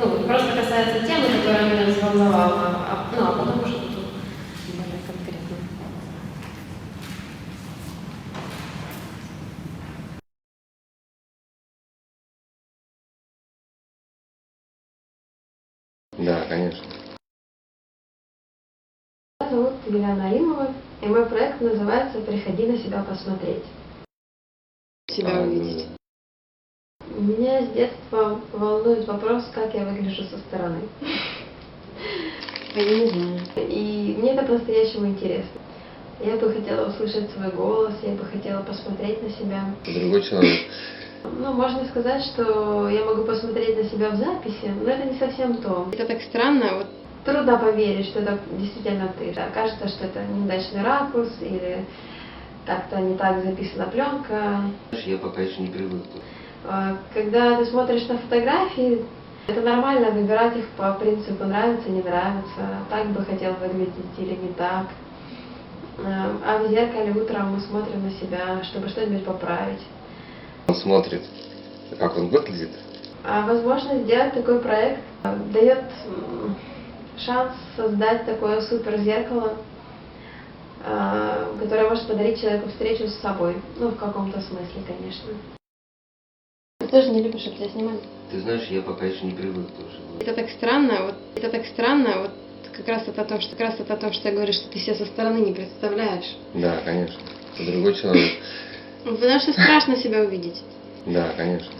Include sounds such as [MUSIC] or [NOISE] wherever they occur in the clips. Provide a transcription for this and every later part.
ну, просто касается темы, которая меня взволновала, а, ну, а потом уже буду более конкретно. Да, конечно. Меня зовут Юлиана Алимова, и мой проект называется «Приходи на себя посмотреть». себя А, увидеть. Меня с детства волнует вопрос, как я выгляжу со стороны. Я не знаю. И мне это по-настоящему интересно. Я бы хотела услышать свой голос, я бы хотела посмотреть на себя. Другой человек. Ну, можно сказать, что я могу посмотреть на себя в записи, но это не совсем то. Это так странно, вот Трудно поверить, что это действительно ты. Да, кажется, что это неудачный ракурс или как-то не так записана пленка. Я пока еще не привык. А, Когда ты смотришь на фотографии, это нормально выбирать их по принципу нравится, не нравится, так бы хотел выглядеть или не так. А а в зеркале утром мы смотрим на себя, чтобы что-нибудь поправить. Он смотрит, как он выглядит. А возможность сделать такой проект а, дает шанс создать такое супер зеркало, которое может подарить человеку встречу с собой. Ну, в каком-то смысле, конечно. Ты тоже не любишь, чтобы тебя снимали. Ты знаешь, я пока еще не привык тоже. Это так странно, вот это так странно, вот как раз это то, что как раз это то, что я говорю, что ты себя со стороны не представляешь. Да, конечно. Это другой человек. Потому что страшно себя увидеть. Да, конечно.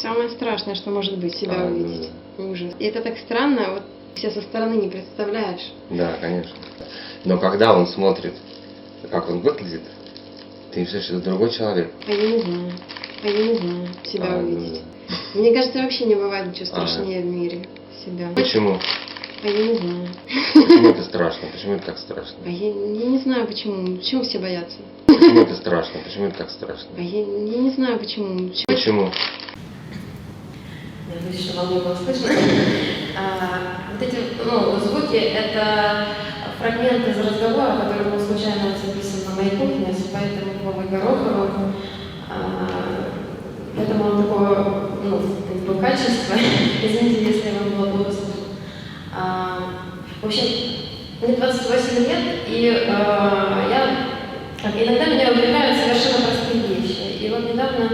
Самое страшное, что может быть, себя А, ну увидеть. Ужас. И это так странно, вот ты себя со стороны не представляешь. Да, конечно. Но когда он смотрит, как он выглядит, ты не что это другой человек. А я не знаю. А я не знаю себя А, увидеть. Мне кажется, вообще не бывает ничего А. страшнее в мире себя. Почему? А я не знаю. Почему это страшно? Почему это так страшно? А я, я не знаю, почему. Почему все боятся? Почему это страшно? Почему это так страшно? А я, я не знаю, почему. Почему? Почему? Я надеюсь, что вам не было слышно. А, вот эти ну, звуки – это фрагмент из разговора, который был случайно записан на моей кухне с поэтом Вовой Гороховым. А, Поэтому он такого ну, как бы качества. [LAUGHS] Извините, если вам было плохо. А, В общем, мне 28 лет, и а, я иногда меня увлекают совершенно простые вещи. И вот недавно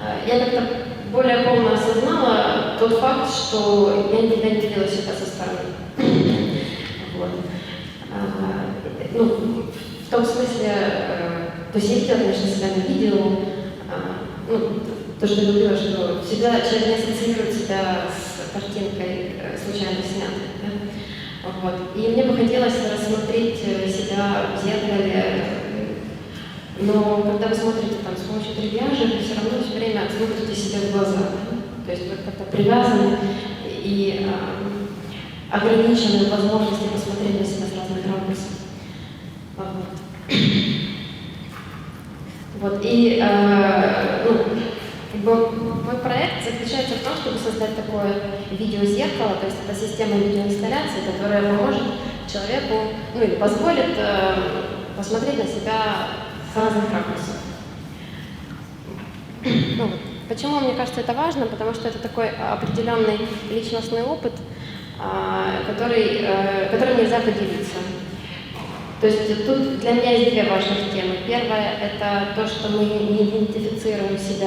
а, я как-то более полно осознала тот факт, что я никогда не видела себя со стороны. [LAUGHS] Вот. А, ну, в том смысле, э, то есть я видела, конечно, себя на видео, а, ну, то, что говорила, что всегда человек не ассоциирует себя с картинкой э, случайно снятой. Да? Вот. И мне бы хотелось рассмотреть э, себя в зеркале, э, но когда вы смотрите там, с помощью трильяжа, вы все равно все время смотрите себе в глаза. да? То есть вы как-то привязаны и а, ограничены в возможности посмотреть на себя с разных ракурсов. Вот. Вот, и э, ну, как бы мой проект заключается в том, чтобы создать такое видеозеркало, то есть это система видеоинсталляции, которая поможет человеку, ну или позволит э, посмотреть на себя с разных ракурсов. Ну. Почему мне кажется это важно? Потому что это такой определенный личностный опыт, а, который, э, которым нельзя поделиться. То есть тут для меня есть две важных темы. Первое – это то, что мы не идентифицируем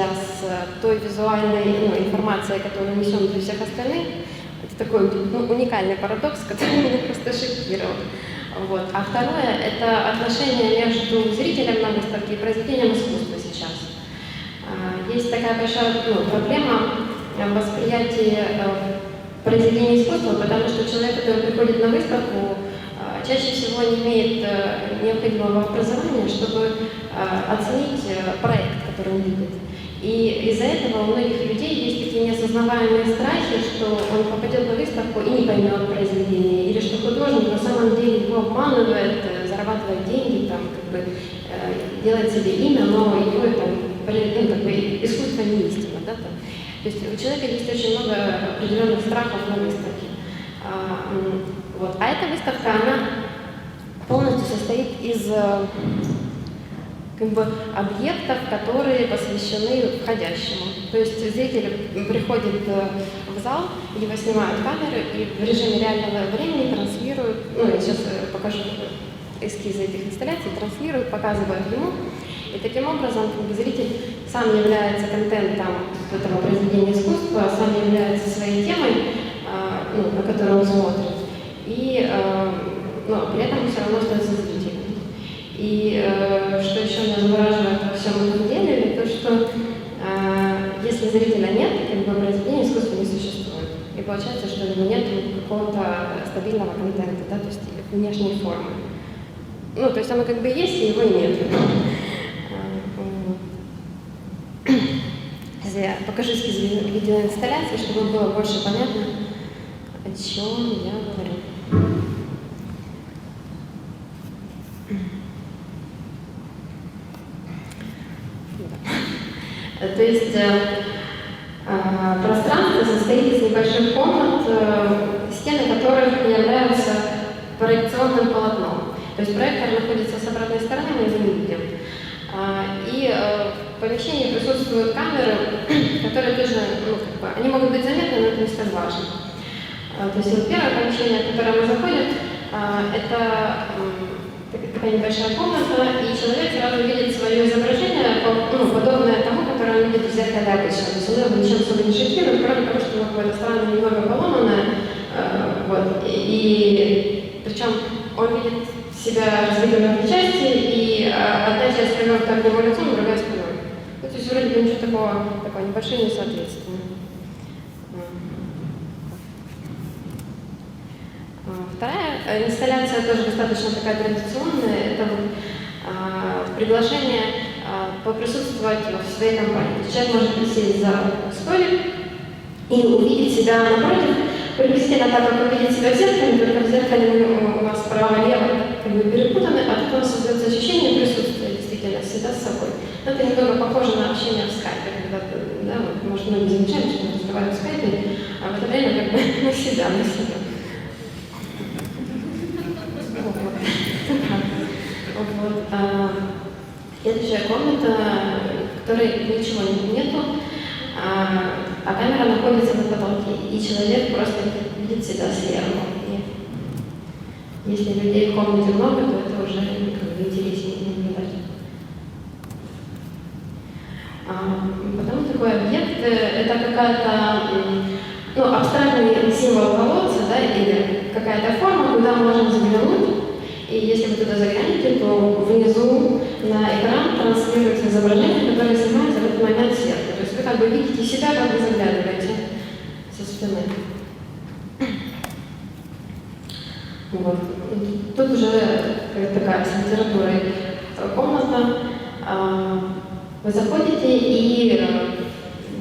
себя с той визуальной ну, информацией, которую несем для всех остальных. Это такой ну, уникальный парадокс, [LAUGHS] который меня просто шокировал. Вот. А второе – это отношение между зрителем на выставке и произведением искусства сейчас. А, Есть такая большая ну, проблема э, восприятия э, произведения искусства, потому что человек, который приходит на выставку, а, чаще всего не имеет э, необходимого образования, чтобы э, оценить э, проект, который он видит. И из-за этого у многих людей есть такие неосознаваемые страхи, что он попадет на выставку и не поймет произведение, или что художник на самом деле его обманывает, э, зарабатывает деньги, там, как бы, э, делает себе имя, но его там, ну, как бы, искусство не истина. Да, там. То есть у человека есть очень много определенных страхов на выставке. А, вот. а эта выставка, она полностью состоит из э, как бы объектов, которые посвящены входящему. То есть зритель приходит э, в зал, его снимают камеры и в режиме реального времени транслируют, ну я сейчас э, покажу эскизы этих инсталляций, транслируют, показывают ему. И таким образом как бы, зритель сам является контентом этого произведения искусства, сам является своей темой, а, ну, на которую он смотрит. И э, при этом все равно остается зрителем. И э, что еще меня завораживает во всем этом деле, то что э, если зрителя нет, как бы произведение искусства не существует. И получается, что у него нет какого-то стабильного контента, да, то есть внешней формы. Ну, то есть оно как бы есть, и его нет. Сейчас я покажу эскиз видеоинсталляции, чтобы было больше понятно, о чем я говорю. Да. То есть э, э, пространство состоит из небольших комнат, э, стены которых являются проекционным полотном. То есть проектор находится с обратной стороны, мы его не видим. А, И в помещении присутствуют камеры, [CLEARS THROAT] которые тоже, ну, как бы, они могут быть заметны, но это не столь важно. А, То есть вот первое помещение, в которое мы заходим, а, это такая небольшая комната, и человек сразу видит свое изображение, ну, подобное тому, которое он видит в зеркале обычно. То есть он его ничем особо не шокирует, кроме того, что оно какое-то странное, немного поломанное. э, Вот. И, причем он видит себя разбитым на две части, и э, одна часть повернута к нему лицом, другая спиной. Ну, то есть вроде бы ничего такого, такое небольшое несоответствие. Вторая э, инсталляция тоже достаточно такая традиционная. Это вот, а, приглашение поприсутствовать в своей компании. Человек может присесть за столик и увидеть себя напротив, приблизительно так, как видит себя в зеркале, только в зеркале у у вас право-лево как бы перепутаны, а тут у вас создается ощущение присутствия действительно всегда с собой. Но это немного похоже на общение в скайпе, когда да, вот, может, многие замечали, что мы разговариваем в скайпе, а в это время как бы на себя, на себя. Вот. а, Следующая комната, в которой ничего не- нету, а, а камера находится на потолке, и человек просто видит себя сверху. И если людей в комнате много, то это уже как бы интереснее наблюдать. А, Потом такой объект, э, это какая-то ну, абстрактный символ колодца, да, или какая-то форма, куда можно заглянуть. И если вы туда заглянете, то внизу на экран транслируется изображение, которое снимается в этот момент сверху. То есть бы видите себя, как вы заглядываете со спины. Вот. И Тут уже такая с литературой комната. А, Вы заходите и э,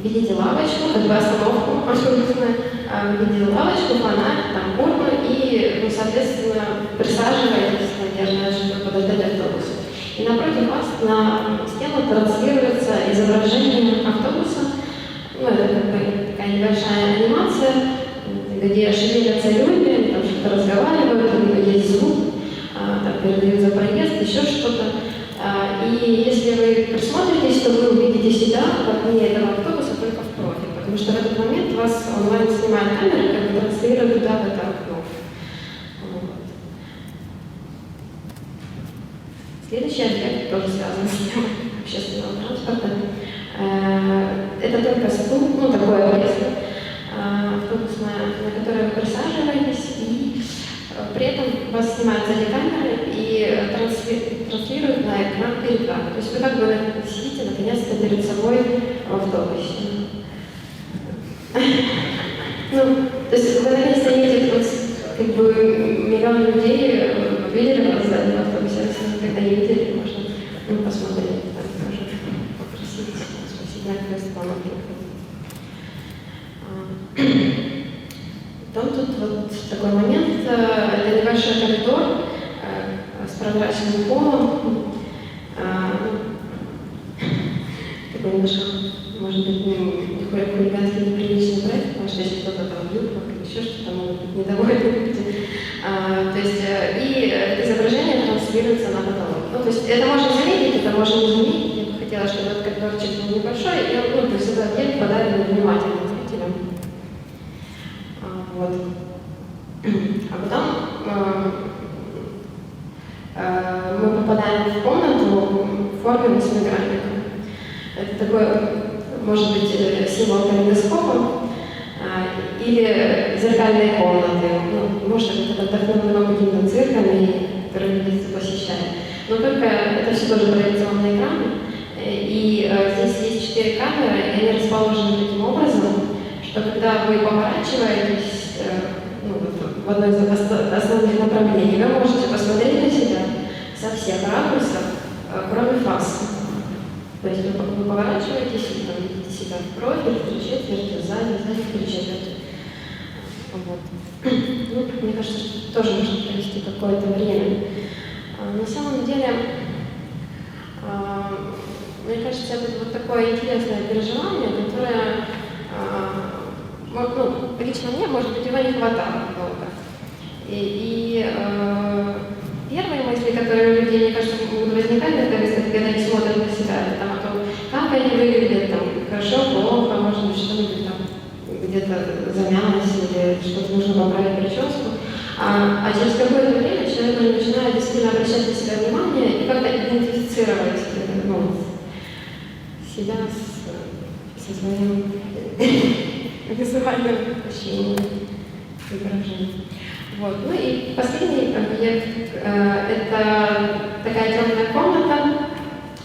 видите лавочку, как бы остановку а, вы видите лавочку, фонарь, там урну и, ну, соответственно, присаживаетесь, наверное, чтобы подождать автобус. И напротив вас на стену транслируется изображение автобуса. Ну, это как бы такая небольшая анимация, где шевелятся люди, там что-то разговаривают, там есть звук, а, там передают за проезд, еще что-то. А, И если вы присмотритесь, то вы увидите себя в окне этого автобуса только в профиль, потому что в этот момент вас онлайн снимает камера, как бы транслирует туда, в это окно. Следующий объект тоже связан с темой [LAUGHS] общественного транспорта. Э, Это только стул, ну такое э, автобусное, на которое вы присаживаетесь, и э, при этом вас снимают сзади камеры и э, трансли- транслируют на экран перед вами. То есть вы как бы сидите наконец-то перед собой в автобусе. [LAUGHS] Ну, то есть вы наконец-то вот, как бы миллион людей э, видели вас сзади в автобусе, если никогда не видели, можно ну, посмотреть, там тоже попросить, спросить на крест Потом тут вот такой момент, э, это небольшой коридор с прозрачным полом, э, такой немножко может быть, ну, не ху- хулиганский неприличный проект, потому что если кто-то там в юбках или еще что-то, могут быть недовольны люди. А, то есть, э, и э, изображение транслируется на потолок. Ну, то есть, это можно заметить, это можно не заметить. Я бы хотела, чтобы этот коридорчик был небольшой, и ну, то есть, этот объект подарен внимательным зрителям. А, вот. А потом э, э, мы попадаем в комнату в форме восьмигранника. Это такой, может быть, э, символ калейдоскопа а, или зеркальные комнаты. Ну, может это вдохновлено какими-то цирками, которые люди посещают. Но только это все тоже проекционные экраны. И э, здесь есть четыре камеры, и они расположены таким образом, что когда вы поворачиваетесь э, ну, в одно из ос- основных направлений, вы можете посмотреть на себя со всех ракурсов, кроме фаса. То есть вы, поворачиваетесь и там видите себя в профиль, три четверти, сзади, сзади, три четверти. Вот. [CLEARS THROAT] Ну, мне кажется, что тоже можно провести какое-то время. А, На самом деле, а, мне кажется, это вот такое интересное переживание, которое, а, ну, лично мне, может быть, его не хватало долго. И, и, которые у людей, мне кажется, будут возникать этой выставке, когда они смотрят на себя, это там о том, как они выглядят, там, хорошо, плохо, может быть, что-нибудь там где-то замялось или что-то нужно поправить прическу. А, а через какое-то время человек уже начинает действительно обращать на себя внимание и как-то идентифицировать э, ну, себя с, со своим [LAUGHS] визуальным ощущением [LAUGHS] и выражением. Вот. Ну и последний объект э, это такая темная комната,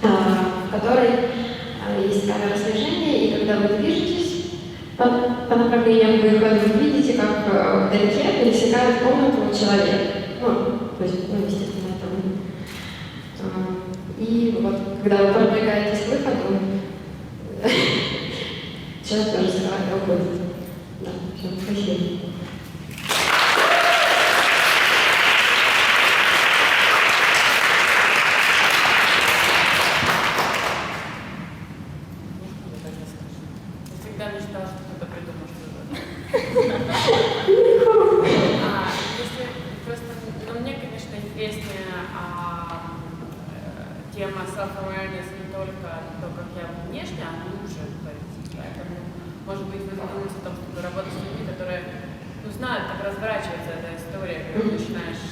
э, в которой э, есть камера слежения, и когда вы движетесь по, по направлению к выходу, вы видите, как вдалеке пересекает комнату человек. Ну, то есть, ну, естественно, это вы. И вот, когда вы продвигаетесь к выходу, человек тоже срывает и уходит. Да, все, спасибо. Я всегда мечтала, что кто-то придумал что-то. А, если просто, ну, мне, конечно, интереснее а, э, тема self-awareness не только то, как я внешне, а есть, поэтому, может быть, вы задумались о том, чтобы работать с людьми, которые ну, знают, как разворачивается эта история, когда начинаешь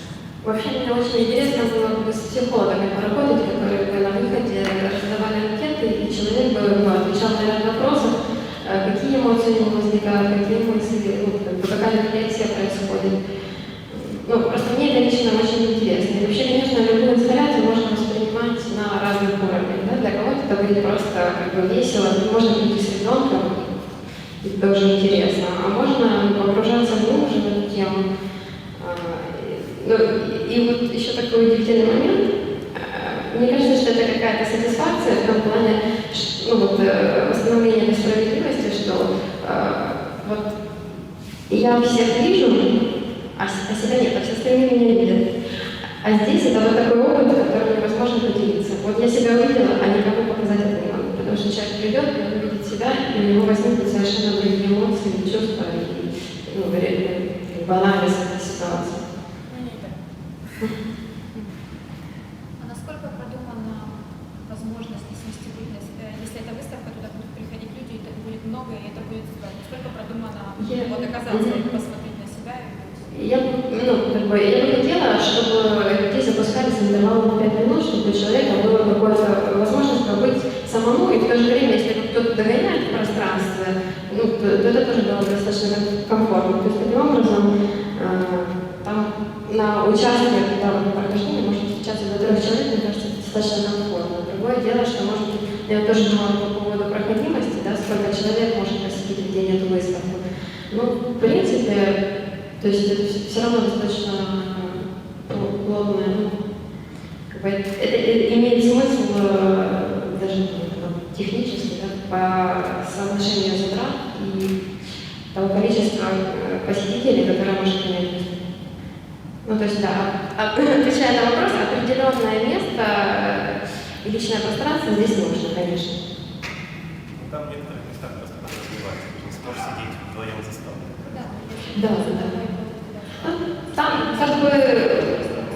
Вообще, мне очень интересно было бы с психологами поработать, которые бы на выходе раздавали анкеты, и человек бы ну, отвечал на ряд вопросов, э, какие эмоции у него возникают, какие мысли, ну, какая рефлексия происходит. Ну, просто мне это лично очень интересно. И вообще, конечно, любую инсталляцию можно воспринимать на разных уровнях. Да? Для кого-то это будет просто как бы весело, можно прийти с ребенком, это уже интересно. А можно погружаться глубже в эту тему. А, ну, и, вот еще такой удивительный момент. А, Мне кажется, что это какая-то сатисфакция в том плане, ну вот, э, восстановления этой справедливости, что э, вот я всех вижу, а, а себя нет, а все остальные меня видят. А здесь это вот такой опыт, которым невозможно поделиться. Вот я себя увидела, а никому показать это не могу. Потому что человек придет, и он увидит себя, и у него возникнут совершенно другие эмоции, чувства и ну, как бы анализ этой ситуации. ну. А насколько продумана возможность несовместимых, э, если эта выставка, туда будут приходить люди, это будет много, и это будет. Насколько продумана вот оказаться и Мгм. посмотреть на себя и Я бы, ну, как бы, я бы хотела, чтобы людей запускали с интервалом в 5 минут, чтобы у человека была какая-то возможность побыть самому, и в то же время, если бы кто-то догоняет в пространстве, ну, то, то это тоже было бы достаточно комфортно. То есть, таким образом, э, там на участке, когда вот прохождение может трех человек, мне кажется, достаточно комфортно. Другое дело, что, может быть, я тоже думала по поводу проходимости, да, сколько человек может посетить в день эту выставку. Ну, в принципе, то есть это все равно достаточно э, ну, плотное, как бы это, это имеет смысл э, даже ну, технически, да, по соотношению затрат и того количества э, посетителей, которое может принять. Ну, то есть, да, отвечая на вопрос, определенное место э, и личное пространство здесь нужно, конечно. там в некоторых местах просто надо развиваться. Не сможешь сидеть вдвоем за столом. Да, Да, да. Там как бы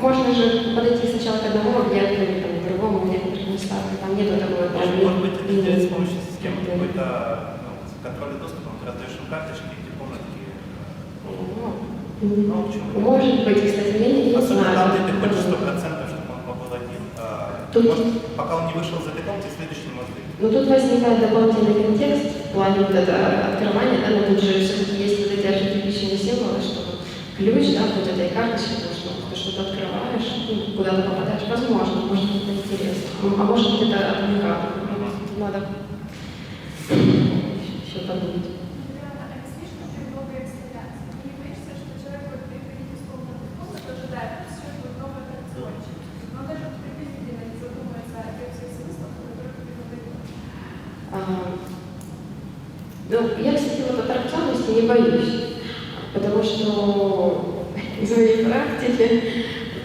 можно же подойти сначала к одному объекту или там, к другому в некоторых местах. Там нету такой Может, может быть, это сделать с помощью системы какой-то ну, контроля доступа, ты раздаешь им карточки, эти комнатки. Ну, почему нет? Может быть, кстати, я не, Особенно знаю. там, где ты хочешь сто процентов, чтобы он побыл один. а, Тут- может, пока он не вышел за комнаты, следующий может выйти. Но тут возникает дополнительный контекст в плане вот это открывания, да, но тут же все-таки есть вот эти архетипичные символы, что ключ, да, вот этой карточки, то, что ты что-то открываешь, ну, куда-то попадаешь, возможно, может быть, это интересно. Ну, А может быть, это отвлекает. Надо еще подумать. Это слишком тревога инсталляции. Ты не боишься, что человек будет переходить из комнаты в комнату, ожидая, что все будет новый аттракциончик. Но даже вот приблизительно не задумывается о тех всех смыслах, которые ты преподаешь. А, Ну, я, кстати, вот аттракционности не боюсь, потому что из моей практики,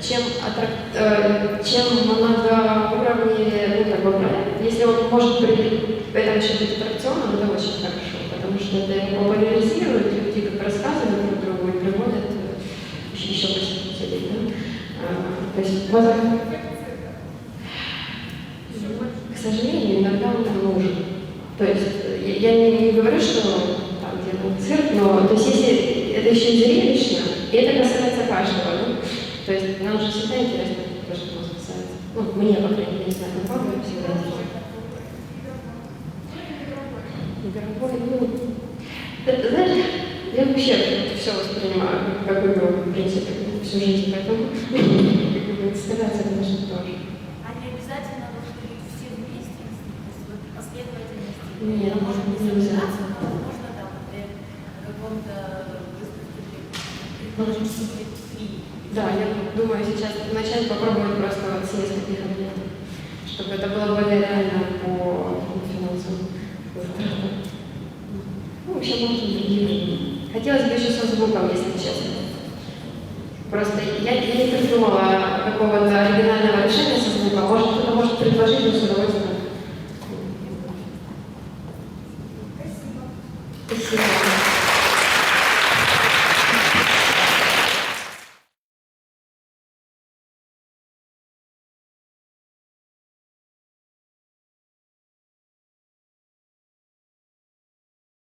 чем, аттрак- э, чем многоуровневее, ну, как бы, если он может при этом еще быть аттракционом, это очень хорошо, потому что это его популяризирует, люди как рассказывают друг другу и приводят э, еще, посетителей, да? А, то есть, возможно, к сожалению, иногда он нам нужен. То есть э, я, я не, не говорю, что там делают цирк, но то есть если это еще и зрелищно, и это касается каждого, ну, то есть нам же всегда интересно то, что нас касается. Ну, мне, по крайней мере, не знаю, как вам, но всегда. Игровой, ну, это, знаешь, я вообще все воспринимаю как игру, в принципе, всю жизнь, поэтому [LAUGHS] как бы инсталляция, конечно, тоже. А не обязательно должны быть все вместе, вот последовательности. Нет, может не не обязательно. можно там, например, на каком-то выставке, предположим, три. Да, я думаю сейчас начать попробовать просто вот с нескольких объектов, чтобы это было более реально по финансовым затратам. Ну, вообще можно другие. Хотелось бы еще со звуком, если честно. Просто я, я не придумала какого-то оригинального решения со звуком. Может, кто-то может предложить, но с удовольствием.